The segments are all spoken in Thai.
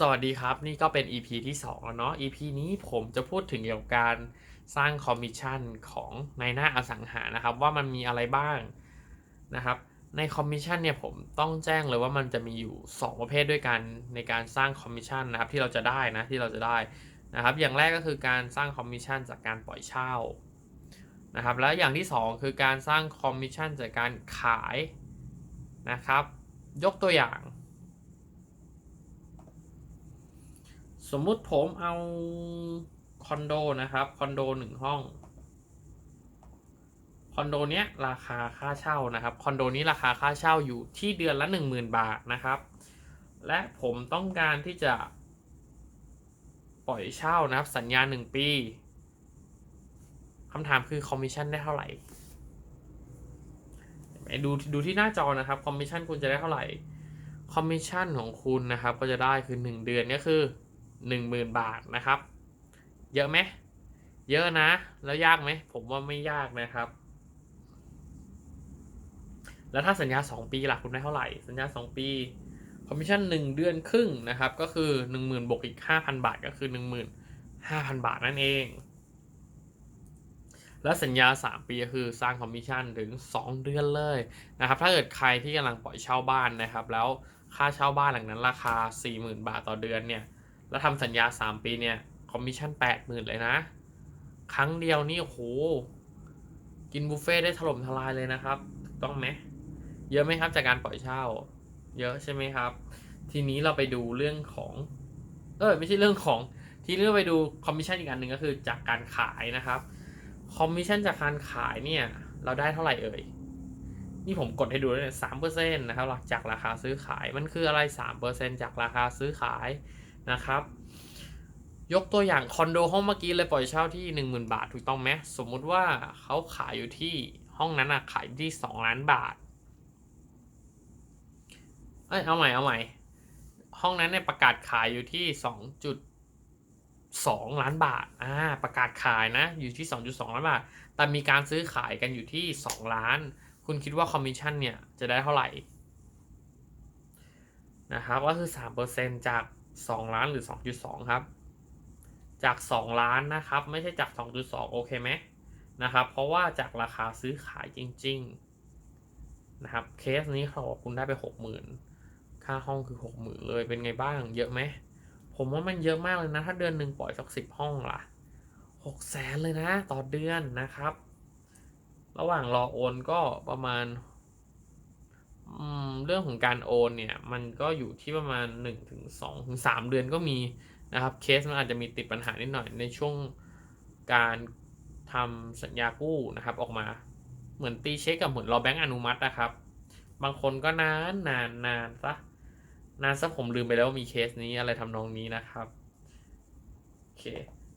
สวัสดีครับ นี่ก็เป็น EP ที่ 2 แล้วเนาะ EP นี้ผมจะพูดถึงเกี่ยวกับการสร้างคอมมิชชั่นของในหน้าอสังหานะครับ ว่ามันมีอะไรบ้างนะครับ ในคอมมิชชั่นเนี่ยผมต้องแจ้งเลยว่ามันจะมีอยู่ 2 ประเภทด้วยกันในการสร้างคอมมิชชั่นนะครับที่เราจะได้นะที่เราจะได้นะครับ อย่างแรกก็คือการสร้างคอมมิชชั่นจากการปล่อยเช่านะครับแล้วอย่างที่ 2 คือการสร้างคอมมิชชั่นจากการขายนะครับ ยกตัวอย่าง สมมุติผมเอาคอนโดนะครับคอนโดหนึ่งห้องคอนโดเนี้ยราคาค่าเช่านะครับคอนโดนี้ราคาค่าเช่าอยู่ที่เดือนละ 10,000 บาทนะครับ และผมต้องการที่จะ ปล่อยเช่านะครับ สัญญา 1 ปีคำถามคือคอมมิชชั่นได้เท่าไหร่ดูดูที่หน้าจอนะครับคอมมิชชั่นคุณจะได้เท่าไหร่คอมมิชชั่นของคุณนะครับ ก็จะได้คือ 1 เดือนก็คือ 10,000 บาทนะครับ เยอะไหมเยอะนะ แล้วยากไหมผมว่าไม่ยากนะครับ แล้วถ้าสัญญา 2 ปีล่ะคุณได้เท่าไหร่ สัญญา 2 ปีคอมมิชชั่น1 เดือนครึ่งนะครับ ก็คือ 10,000บวกอีก 5,000 บาทก็คือ 15,000 บาทนั่นเอง แล้วสัญญา 3 ปีก็คือสร้างคอมมิชชั่นถึง 2 เดือนเลยนะครับ ถ้าเกิดใครที่กำลังปล่อยเช่าบ้านนะครับ แล้วค่าเช่าบ้านหลังนั้นราคา 40,000 บาทต่อเดือนเนี่ย แล้วทำสัญญา 3 ปีเนี่ยคอมมิชชั่น80,000 เลยนะ ครั้งเดียวนี่โอ้โห กินบุฟเฟ่ได้ถล่มทลายเลยนะครับถูกต้องไหม เยอะไหมครับจากการปล่อยเช่า เยอะใช่ไหมครับ ทีนี้เราไปดูเรื่องของ เออไม่ใช่เรื่องของ ทีนี้เราไปดูคอมมิชชั่นอีกอันหนึ่งก็คือจากการขายนะครับ คอมมิชชั่นจากการขายเนี่ย เราได้เท่าไหร่เอ่ยนี่ผมกดให้ดูเลยสามเปอร์เซ็นต์นะครับหลักจากราคาซื้อขายมันคืออะไรสามเปอร์เซ็นต์จากราคาซื้อขาย นะครับ ยกตัวอย่างคอนโดห้องเมื่อกี้เลยปล่อยเช่าที่ 10,000 บาทถูกต้องไหมสมมุติว่าเขาขายอยู่ที่ห้องนั้นอะขายที่ 2 ล้านบาท เอ้ยเอาใหม่เอาใหม่ ห้องนั้นเนี่ยประกาศขายอยู่ที่ 2.2 ล้านบาทอ่าประกาศขายนะอยู่ที่ 2.2 ล้านบาท แต่มีการซื้อขายกันอยู่ที่ 2 ล้าน คุณคิดว่าคอมมิชชั่นเนี่ยจะได้เท่าไหร่นะครับก็คือ 3%จาก 2 ล้านหรือ 2.2 ครับ จาก 2 ล้านนะครับ ไม่ใช่จาก 2.2 โอเคไหมนะครับ เพราะว่าจากราคาซื้อขายจริง ๆ นะครับ เคสนี้เขาบอกคุณได้ไป 60,000 ค่าห้องคือ 60,000 เลยเป็นไงบ้างเยอะไหม ผมว่ามันเยอะมากเลยนะ ถ้าเดือนหนึ่งปล่อยสักสิบห้องล่ะ6แสนเลยนะ ต่อเดือนนะครับ ระหว่างรอโอนก็ประมาณ เรื่องของการโอนเนี่ยมันก็อยู่ที่ประมาณ1ถึง2ถึง3เดือนก็มีนะครับเคสมันอาจจะมีติดปัญหานิดหน่อยในช่วงการทำสัญญากู้นะครับ ออกมาเหมือนตีเช็คกับเหมือนรอแบงก์อนุมัตินะครับ บางคนก็นานนานนานซะนานซะผมลืมไปแล้วว่ามีเคสนี้อะไรทำนองนี้นะครับโอเค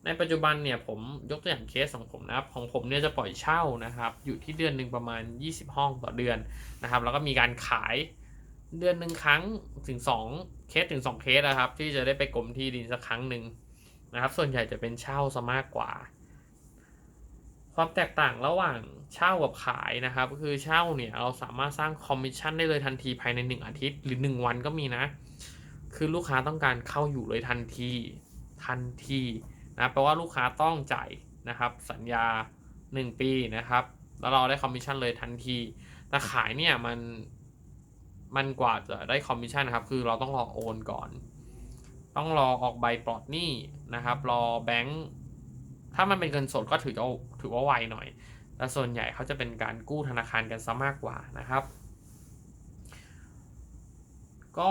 ในปัจจุบันเนี่ยผมยกตัวอย่างเคสของผมนะครับ ของผมเนี่ยจะปล่อยเช่านะครับ อยู่ที่เดือนหนึ่งประมาณ 20 ห้องต่อเดือนนะครับ แล้วก็มีการขายเดือนหนึ่งครั้งถึง 2 เคสถึง 2 เคสนะครับ ที่จะได้ไปกรมที่ดินสักครั้งหนึ่งนะครับ ส่วนใหญ่จะเป็นเช่าซะมากกว่า ความแตกต่างระหว่างเช่ากับขายนะครับก็คือเช่าเนี่ยเราสามารถสร้างคอมมิชชั่นได้เลยทันทีภายใน 1 อาทิตย์ หรือ 1 วันก็มีนะ คือลูกค้าต้องการเข้าอยู่เลยทันที ทันที นะแปลว่าลูกค้าต้องจ่ายนะครับสัญญา 1 ปีนะครับ แล้วเราได้คอมมิชชั่นเลยทันทีแต่ขายเนี่ยมันมันกว่าจะได้คอมมิชชั่นนะครับ คือเราต้องรอโอนก่อน ต้องรอออกใบปลอดหนี้นะครับ รอแบงค์ถ้ามันเป็นเงินสดก็ถือว่าถือว่าไวหน่อย แต่ส่วนใหญ่เขาจะเป็นการกู้ธนาคารกันซะมากกว่านะครับ ก็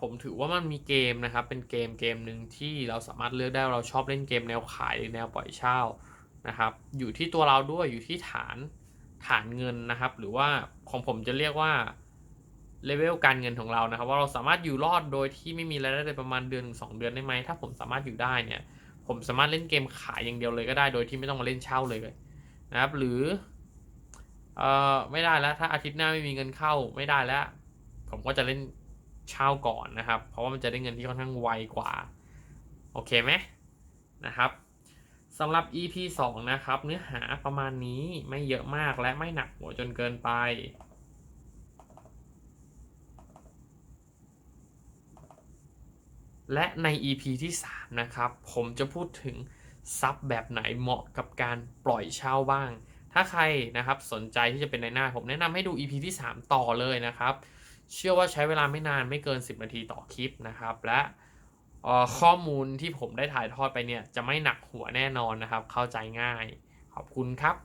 ผมถือว่ามันมีเกมนะครับ เป็นเกมเกมหนึ่งที่เราสามารถเลือกได้เราชอบเล่นเกมแนวขายหรือแนวปล่อยเช่านะครับ อยู่ที่ตัวเราด้วยอยู่ที่ฐานฐานเงินนะครับ หรือว่าของผมจะเรียกว่าเลเวลการเงินของเรานะครับ ว่าเราสามารถอยู่รอดโดยที่ไม่มีรายได้เลยประมาณเดือนสองเดือนได้ไหมถ้าผมสามารถอยู่ได้เนี่ย ผมสามารถเล่นเกมขายอย่างเดียวเลยก็ได้ โดยที่ไม่ต้องมาเล่นเช่าเลยนะครับ หรือเอ่อไม่ได้แล้วถ้าอาทิตย์หน้าไม่มีเงินเข้าไม่ได้แล้ว ผมก็จะเล่น เช่าก่อนนะครับ เพราะว่ามันจะได้เงินที่ค่อนข้างไวกว่า โอเคไหมนะครับสำหรับ EP 2 นะครับ เนื้อหาประมาณนี้ไม่เยอะมากและไม่หนักหัวจนเกินไป และใน EP ที่ 3 นะครับ ผมจะพูดถึงซับแบบไหนเหมาะกับการปล่อยเช่าบ้าง ถ้าใครนะครับสนใจที่จะเป็นในหน้าผมแนะนำให้ดู EP ที่ 3 ต่อเลยนะครับ เชื่อว่าใช้เวลาไม่นานไม่เกิน 10 นาทีต่อคลิปนะครับ และข้อมูลที่ผมได้ถ่ายทอดไปเนี่ยจะไม่หนักหัวแน่นอนนะครับ เข้าใจง่าย ขอบคุณครับ